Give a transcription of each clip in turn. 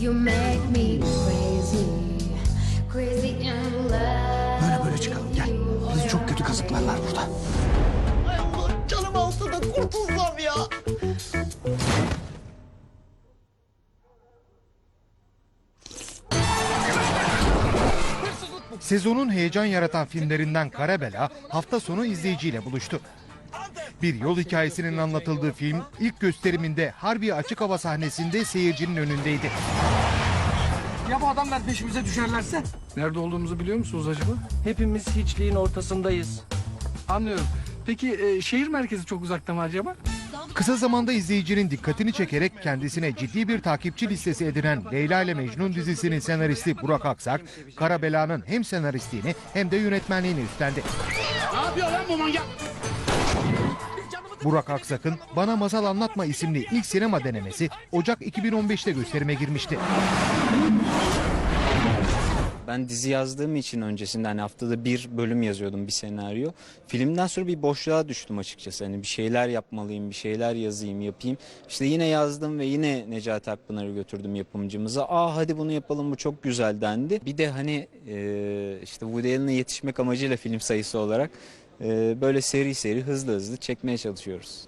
You make me crazy, crazy in love. Böyle böyle çıkalım gel. Bizi çok kötü kazıklarlar burada. Ay Allah canım alsa da kurtulsam ya. Sezonun heyecan yaratan filmlerinden Karabela hafta sonu izleyiciyle buluştu. Bir yol hikayesinin anlatıldığı film ilk gösteriminde Harbi açık hava sahnesinde seyircinin önündeydi. Ya bu adamlar peşimize düşerlerse? Nerede olduğumuzu biliyor musunuz acaba? Hepimiz hiçliğin ortasındayız. Anlıyorum. Peki e, şehir merkezi çok uzakta mı acaba? Kısa zamanda izleyicinin dikkatini çekerek kendisine ciddi bir takipçi listesi edinen Leyla ile Mecnun dizisinin senaristi Burak Aksak, Karabela'nın hem senaristliğini hem de yönetmenliğini üstlendi. Ne yapıyor lan bu manyak? Burak Aksak'ın Bana Masal Anlatma isimli ilk sinema denemesi Ocak 2015'te gösterime girmişti. Ben dizi yazdığım için öncesinde hani haftada bir bölüm yazıyordum bir senaryo. Filmden sonra bir boşluğa düştüm açıkçası. Hani bir şeyler yapmalıyım, bir şeyler yazayım, yapayım. İşte yine yazdım ve yine Necati Akpınar'ı götürdüm yapımcımıza. Aa hadi bunu yapalım bu çok güzel dendi. Bir de hani e, işte Woody Allen'a yetişmek amacıyla film sayısı olarak e, böyle seri seri hızlı hızlı çekmeye çalışıyoruz.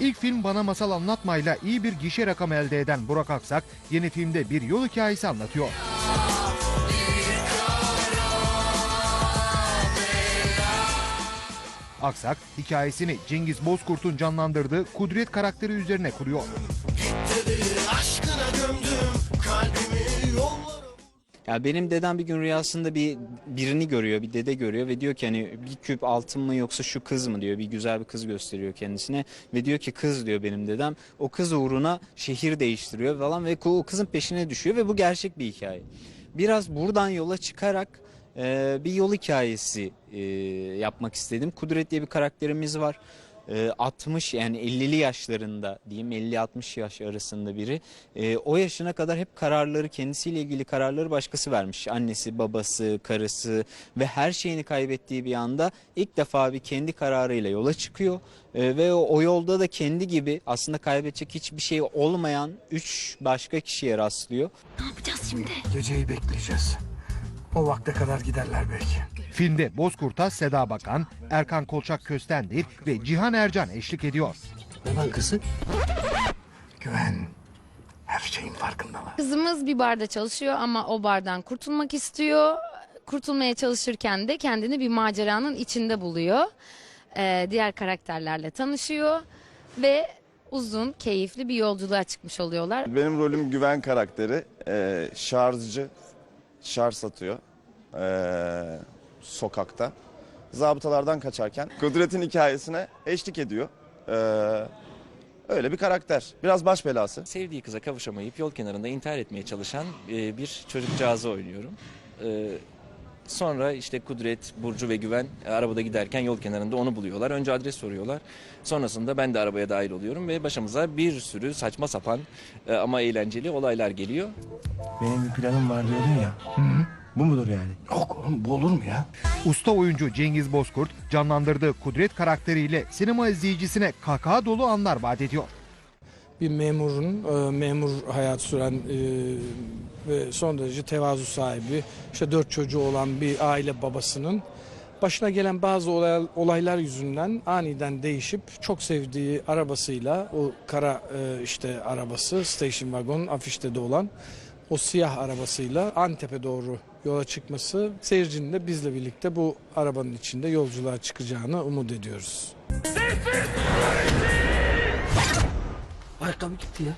İlk film Bana Masal Anlatmayla iyi bir gişe rakamı elde eden Burak Aksak yeni filmde bir yol hikayesi anlatıyor. Aksak hikayesini Cengiz Bozkurt'un canlandırdığı Kudret karakteri üzerine kuruyor. Ya benim dedem bir gün rüyasında bir birini görüyor, bir dede görüyor ve diyor ki hani bir küp altın mı yoksa şu kız mı diyor. Bir güzel bir kız gösteriyor kendisine ve diyor ki kız diyor benim dedem. O kız uğruna şehir değiştiriyor falan ve o kızın peşine düşüyor ve bu gerçek bir hikaye. Biraz buradan yola çıkarak e, bir yol hikayesi e, yapmak istedim. Kudret diye bir karakterimiz var. E, 60 yani 50'li yaşlarında diyeyim 50-60 yaş arasında biri. E, o yaşına kadar hep kararları kendisiyle ilgili kararları başkası vermiş. Annesi, babası, karısı ve her şeyini kaybettiği bir anda ilk defa bir kendi kararıyla yola çıkıyor. E, ve o, o yolda da kendi gibi aslında kaybedecek hiçbir şey olmayan 3 başka kişiye rastlıyor. Ne yapacağız şimdi? Geceyi bekleyeceğiz. O vakte kadar giderler belki. Filmde Bozkurt'a Seda Bakan, Erkan Kolçak Köstendir ve Cihan Ercan eşlik ediyor. Ne bankası? Güven. Her şeyin farkındalar. Kızımız bir barda çalışıyor ama o bardan kurtulmak istiyor. Kurtulmaya çalışırken de kendini bir maceranın içinde buluyor. Ee, diğer karakterlerle tanışıyor ve uzun, keyifli bir yolculuğa çıkmış oluyorlar. Benim rolüm güven karakteri. Ee, şarjcı. Şarj satıyor. Ee, sokakta. Zabıtalardan kaçarken Kudret'in hikayesine eşlik ediyor. Ee, öyle bir karakter. Biraz baş belası. Sevdiği kıza kavuşamayıp yol kenarında intihar etmeye çalışan e, bir çocukcağızı oynuyorum. E, Sonra işte Kudret, Burcu ve Güven e, arabada giderken yol kenarında onu buluyorlar. Önce adres soruyorlar. Sonrasında ben de arabaya dahil oluyorum ve başımıza bir sürü saçma sapan e, ama eğlenceli olaylar geliyor. Benim bir planım var diyordun ya. Bu mudur yani? Yok oğlum bu olur mu ya? Usta oyuncu Cengiz Bozkurt canlandırdığı Kudret karakteriyle sinema izleyicisine kahkaha dolu anlar vaat ediyor. Bir memurun e, memur hayat süren e, ve son derece tevazu sahibi işte dört çocuğu olan bir aile babasının başına gelen bazı olay- olaylar yüzünden aniden değişip çok sevdiği arabasıyla o kara e, işte arabası station wagon afişte de olan o siyah arabasıyla Antep'e doğru yola çıkması seyircinin de bizle birlikte bu arabanın içinde yolculuğa çıkacağını umut ediyoruz. Ayakkabı gitti ya.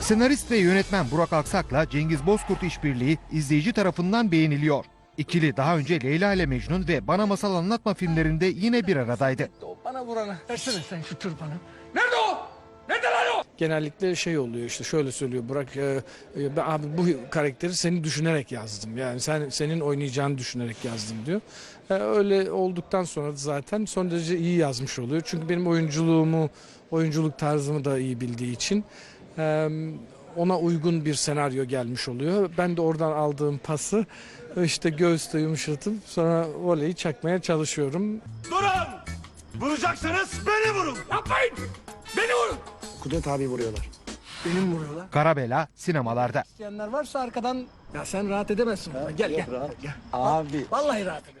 Senarist ve yönetmen Burak Aksak'la Cengiz Bozkurt işbirliği izleyici tarafından beğeniliyor. İkili daha önce Leyla ile Mecnun ve Bana Masal Anlatma filmlerinde yine bir aradaydı. Bana vuranı. Versene sen şu tırpanı. Genellikle şey oluyor işte şöyle söylüyor Burak e, e, ben abi bu karakteri seni düşünerek yazdım yani sen senin oynayacağını düşünerek yazdım diyor. E, öyle olduktan sonra da zaten son derece iyi yazmış oluyor. Çünkü benim oyunculuğumu oyunculuk tarzımı da iyi bildiği için e, ona uygun bir senaryo gelmiş oluyor. Ben de oradan aldığım pası işte göğüste yumuşatıp sonra voleyi çakmaya çalışıyorum. Durun! Vuracaksanız beni vurun! Yapmayın. Beni vurun. Kudret abi vuruyorlar. Benim vuruyorlar. Karabela sinemalarda. İsteyenler varsa arkadan ya sen rahat edemezsin. Gel gel. Gel. Abi Vallahi rahat edemezsin.